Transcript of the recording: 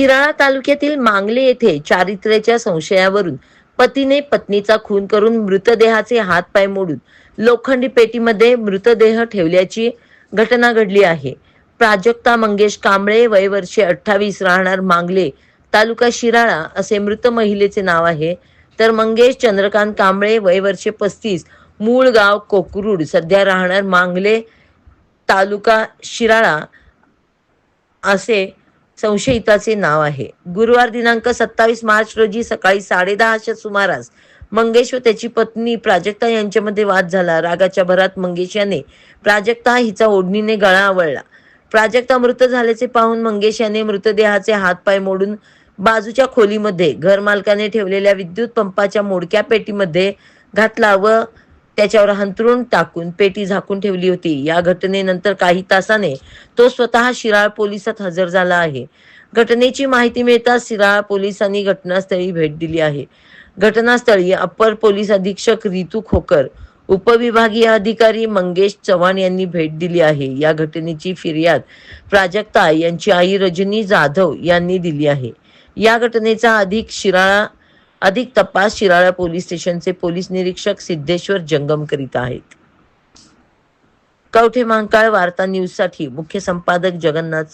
शिराळा तालुक्यातील मांगले येथे चारित्र्याच्या संशयावरून पतीने पत्नीचा खून करून मृतदेहाचे हातपाय मोडून लोखंडी पेटीमध्ये मृतदेह ठेवल्याची घटना घडली आहे. प्राजक्ता मंगेश कांबळे वय वर्षे अठ्ठावीस राहणार मांगले तालुका शिराळा असे मृत महिलेचे नाव आहे. तर मंगेश चंद्रकांत कांबळे वय वर्षे पस्तीस मूळ गाव कोकरूड सध्या राहणार मांगले तालुका शिराळा असे संशयिताचे नाव आहे. गुरुवार दिनांक सत्तावीस मार्च रोजी सकाळी साडेदहाच्या सुमारास मंगेश व त्याची पत्नी प्राजक्ता यांच्यामध्ये वाद झाला. रागाच्या भरात मंगेश याने प्राजक्ता हिचा ओढणीने गळा आवळला. प्राजक्ता मृत झाल्याचे पाहून मंगेश याने मृतदेहाचे हातपाय मोडून बाजूच्या खोलीमध्ये घर मालकाने ठेवलेल्या विद्युत पंपाच्या मोडक्या पेटीमध्ये घातला व त्याच्यावर हंतरून टाकून पेटी झाकून ठेवली होती. या घटनेनंतर काही तासाने तो स्वतः शिराळ पोलिसात हजर झाला आहे. घटनेची माहिती मिळताच शिराळ पोलिसांनी घटनास्थळी भेट दिली आहे. घटनास्थळी अप्पर पोलीस अधीक्षक रितू खोकर उपविभागीय अधिकारी मंगेश चव्हाण यांनी भेट दिली आहे. या घटनेची फिर्याद प्राजक्ता यांची आई रजनी जाधव यांनी दिली आहे. या घटनेचा अधिक शिराळा अधिक तपास शिराळा पोलीस स्टेशनचे पोलीस निरीक्षक सिद्धेश्वर जंगम करीत आहेत. कवठे महांकाळ वार्ता न्यूजसाठी मुख्य संपादक जगन्नाथ